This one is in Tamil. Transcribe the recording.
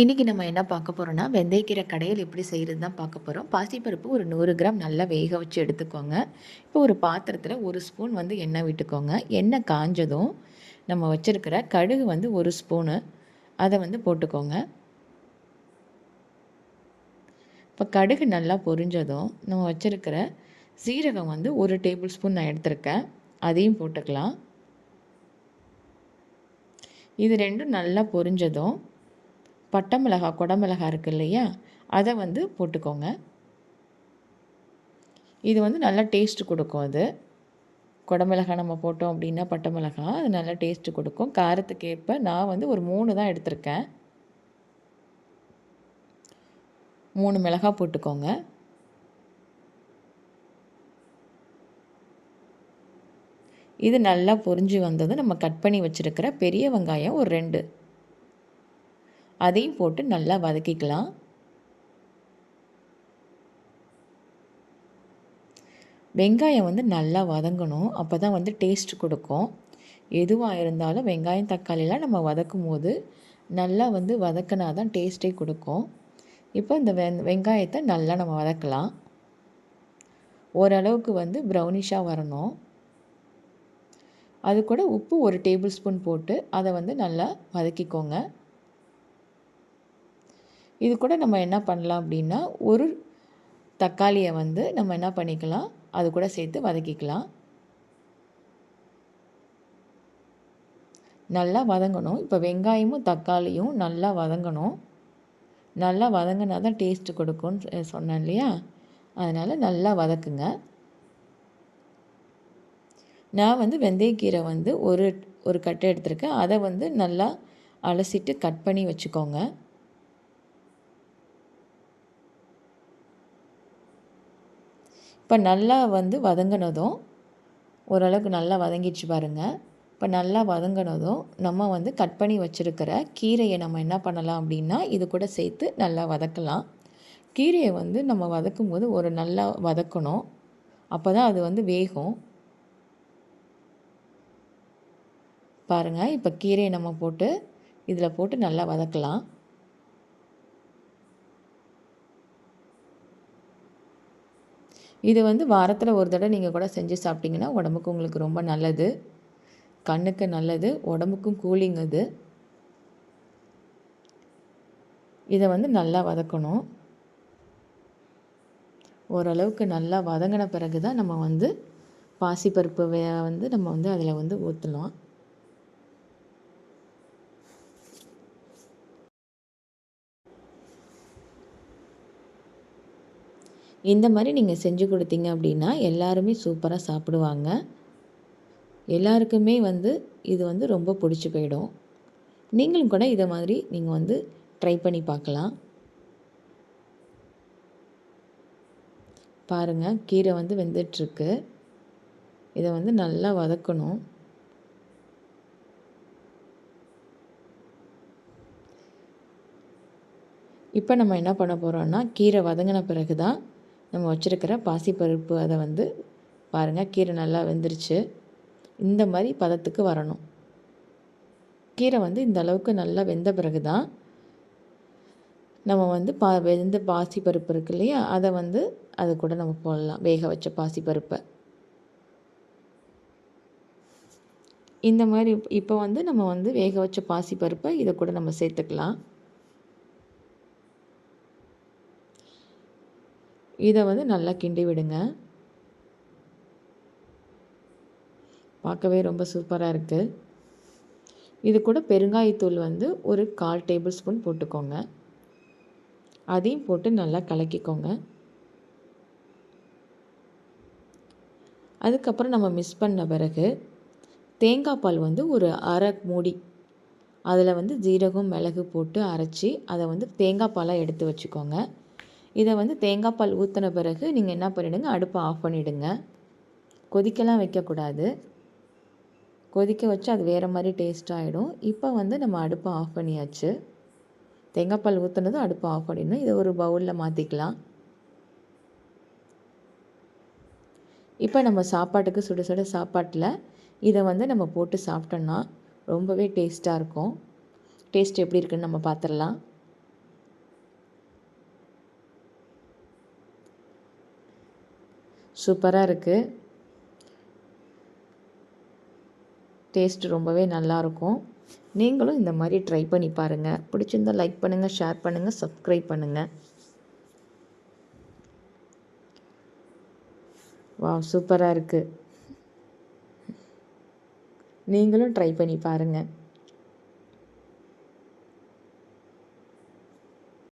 இன்றைக்கி நம்ம என்ன பார்க்க போகிறோன்னா வெந்தயக்கீரை கடையில் எப்படி செய்கிறது தான் பார்க்க போகிறோம் பாசிப்பருப்பு ஒரு நூறு கிராம் நல்லா வேக வச்சு எடுத்துக்கோங்க. இப்போ ஒரு பாத்திரத்தில் ஒரு ஸ்பூன் வந்து எண்ணெய் விட்டுக்கோங்க. எண்ணெய் காஞ்சதும் நம்ம வச்சுருக்கிற கடுகு வந்து ஒரு ஸ்பூனு. அதை வந்து போட்டுக்கோங்க. இப்போ கடுகு நல்லா பொரிஞ்சதும் நம்ம வச்சுருக்கிற சீரகம் வந்து ஒரு டேபிள் ஸ்பூன் நான் எடுத்திருக்கேன். அதையும் போட்டுக்கலாம். இது ரெண்டும் நல்லா பொரிஞ்சதும் பட்டை மிளகாய் குடமிளகா இருக்குது இல்லையா? அதை வந்து போட்டுக்கோங்க. இது வந்து நல்லா டேஸ்ட்டு கொடுக்கும் அது. குடமிளகா நம்ம போட்டோம் அப்படின்னா பட்டை மிளகா அது நல்லா டேஸ்ட்டு கொடுக்கும். காரத்துக்கு ஏற்ப நான் வந்து ஒரு மூணு தான் எடுத்திருக்கேன். மூணு மிளகா போட்டுக்கோங்க. இது நல்லா பொரிஞ்சு வந்தது நம்ம கட் பண்ணி வச்சுருக்கிற பெரிய வெங்காயம் ஒரு ரெண்டு. அதையும் போட்டு நல்லா வதக்கிக்கலாம். வெங்காயம் வந்து நல்லா வதங்கணும். அப்போ தான் வந்து டேஸ்ட் கொடுக்கும். எதுவாக இருந்தாலும் வெங்காயம் தக்காளிலாம் நம்ம வதக்கும் போது நல்லா வந்து வதக்கினா தான் டேஸ்ட்டே கொடுக்கும். இப்போ இந்த வெ வெங்காயத்தை நல்லா நம்ம வதக்கலாம். ஓரளவுக்கு வந்து ப்ரௌனிஷாக வரணும். அது கூட உப்பு ஒரு டேபிள் ஸ்பூன் போட்டு அதை வந்து நல்லா வதக்கிக்கோங்க. இது கூட நம்ம என்ன பண்ணலாம் அப்படின்னா ஒரு தக்காளியை வந்து நம்ம என்ன பண்ணிக்கலாம் அது கூட சேர்த்து வதக்கிக்கலாம். நல்லா வதங்கணும். இப்போ வெங்காயமும் தக்காளியும் நல்லா வதங்கணும். நல்லா வதங்கினா தான் டேஸ்ட்டு கொடுக்கும்னு சொன்னேன் இல்லையா? அதனால் நல்லா வதக்குங்க. நான் வந்து வெந்தயக்கீரை வந்து ஒரு ஒரு கட்டை எடுத்திருக்கேன். அதை வந்து நல்லா அலசிட்டு கட் பண்ணி வச்சுக்கோங்க. இப்போ நல்லா வந்து வதங்கினதும் ஓரளவுக்கு நல்லா வதங்கிடுச்சு பாருங்கள் இப்போ நல்லா வதங்கினதும் நம்ம வந்து கட் பண்ணி வச்சுருக்கிற கீரையை நம்ம என்ன பண்ணலாம் அப்படின்னா இது கூட சேர்த்து நல்லா வதக்கலாம். கீரையை வந்து நம்ம வதக்கும் போது ஒரு நல்லா வதக்கணும். அப்போ தான் அது வந்து வேகும். பாருங்கள் இப்போ கீரையை நம்ம போட்டு இதில் போட்டு நல்லா வதக்கலாம். இது வந்து வாரத்தில் ஒரு தடவை நீங்கள் கூட செஞ்சு சாப்பிட்டிங்கன்னா உடம்புக்கு உங்களுக்கு ரொம்ப நல்லது. கண்ணுக்கு நல்லது உடம்புக்கும் கூலிங் அது. இதை வந்து நல்லா வதக்கணும். ஓரளவுக்கு நல்லா வதங்கின பிறகு தான் நம்ம வந்து பாசிப்பருப்பு வந்து நம்ம வந்து அதில் வந்து ஊற்றலாம் இந்த மாதிரி நீங்கள் செஞ்சு கொடுத்தீங்க அப்படின்னா எல்லாருமே சூப்பராக சாப்பிடுவாங்க. எல்லாருக்குமே வந்து இது வந்து ரொம்ப பிடிச்சி போயிடும். நீங்களும் கூட இதை மாதிரி நீங்கள் வந்து ட்ரை பண்ணி பார்க்கலாம். பாருங்கள் கீரை வந்து வெந்துட்டுருக்கு. இதை வந்து நல்லா வதக்கணும். இப்போ நம்ம என்ன பண்ண போகிறோன்னா கீரை வதங்கின பிறகு தான் நம்ம வச்சுருக்கிற பாசிப்பருப்பு அதை வந்து பாருங்கள் கீரை நல்லா வெந்துருச்சு. இந்த மாதிரி பதத்துக்கு வரணும். கீரை வந்து இந்த அளவுக்கு நல்லா வெந்த பிறகு தான் நம்ம வந்து பா வெந்த பாசிப்பருப்பு இருக்கு இல்லையா அதை வந்து அது கூட நம்ம போடலாம் வேக வச்ச பாசிப்பருப்பை. இந்த மாதிரி இப்போ வந்து நம்ம வந்து வேக வச்ச பாசிப்பருப்பை இதை கூட நம்ம சேர்த்துக்கலாம். இதை வந்து நல்லா கிண்டி விடுங்க. பார்க்கவே ரொம்ப சூப்பராக இருக்குது இது கூட பெருங்காயத்தூள் வந்து ஒரு கால் டேபிள் ஸ்பூன் போட்டுக்கோங்க. அதையும் போட்டு நல்லா கலக்கிக்கோங்க. அதுக்கப்புறம் நம்ம மிஸ் பண்ண பிறகு தேங்காய் பால் வந்து ஒரு அரை மூடி அதில் வந்து ஜீரகம் மிளகு போட்டு அரைச்சி அதை வந்து தேங்காய் பாலாக எடுத்து வச்சுக்கோங்க. இதை வந்து தேங்காய் பால் ஊற்றின பிறகு நீங்கள் என்ன பண்ணிவிடுங்க அடுப்பை ஆஃப் பண்ணிவிடுங்க கொதிக்கலாம் வைக்கக்கூடாது. கொதிக்க வச்சு அது வேறு மாதிரி டேஸ்ட் ஆகிடும் இப்போ வந்து நம்ம அடுப்பை ஆஃப் பண்ணியாச்சு. தேங்காய் பால் ஊற்றுனதும் அடுப்பை ஆஃப் பண்ணிடணும். இதை ஒரு பவுலில் மாற்றிக்கலாம் இப்போ நம்ம சாப்பாட்டுக்கு சுட சுட சாப்பாட்டில் இதை வந்து நம்ம போட்டு சாப்பிட்டோன்னா ரொம்பவே டேஸ்ட்டாக இருக்கும். டேஸ்ட் எப்படி இருக்குன்னு நம்ம பார்த்துடலாம் சூப்பராக இருக்குது டேஸ்ட் ரொம்பவே நல்லாயிருக்கும் நீங்களும் இந்த மாதிரி ட்ரை பண்ணி பாருங்கள் பிடிச்சிருந்தா லைக் பண்ணுங்கள் ஷேர் பண்ணுங்கள் சப்ஸ்கிரைப் பண்ணுங்கள் வா சூப்பராக இருக்குது நீங்களும் ட்ரை பண்ணி பாருங்கள்